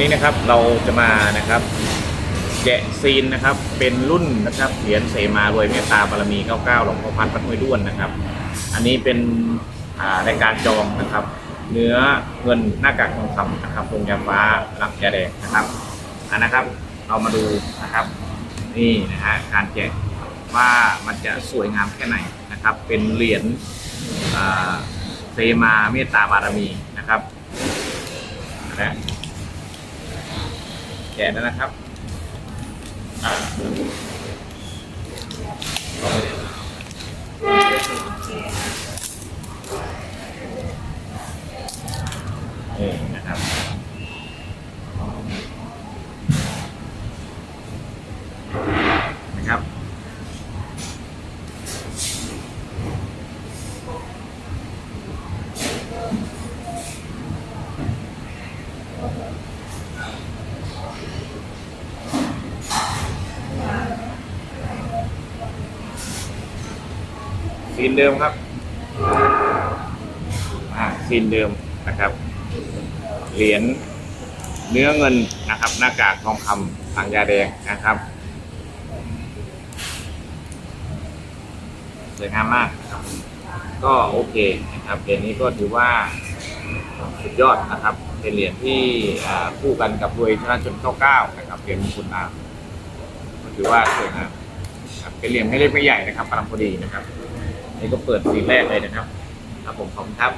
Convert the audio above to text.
นี้นะครับเราจะมานะครับแกะซีนนะครับเป็นรุ่นนะครับเหรียญเสมารวยเมตตาบารมี 99 หลวงพ่อพันธุ์ปัดห้วยด้วนนะครับ อันนี้เป็นรายการจองนะครับ เนื้อเงินหน้ากากทองคำนะครับลงยาฟ้าหลังยาแดงนะครับอันนะครับเรามาดูนะครับ นี่นะฮะการแกะว่ามันจะสวยงามแค่ไหนนะครับ เป็นเหรียญเซมาเมตตาบารมีนะครับนะ นนะครับนี่นะครับ ซีนเดิมครับอ่าซีนเดิมนะครับ เหรียญเนื้อเงินนะครับ หน้ากากทองคำทางยาแดงนะครับสวยงามมากครับก็โอเคนะครับเหรียญนี้ก็ถือว่าสุดยอดนะครับ เป็นเหรียญที่คู่กันกับรวยชนะชน99นะครับเหรียญมงกุฎอาถือว่าสวยงามครับเป็นเหรียญไม่เล็กไม่ใหญ่นะครับกำลังพอดีนะครับ นี่ก็เปิดสีแรกเลยนะครับ ครับผมขอบคุณครับ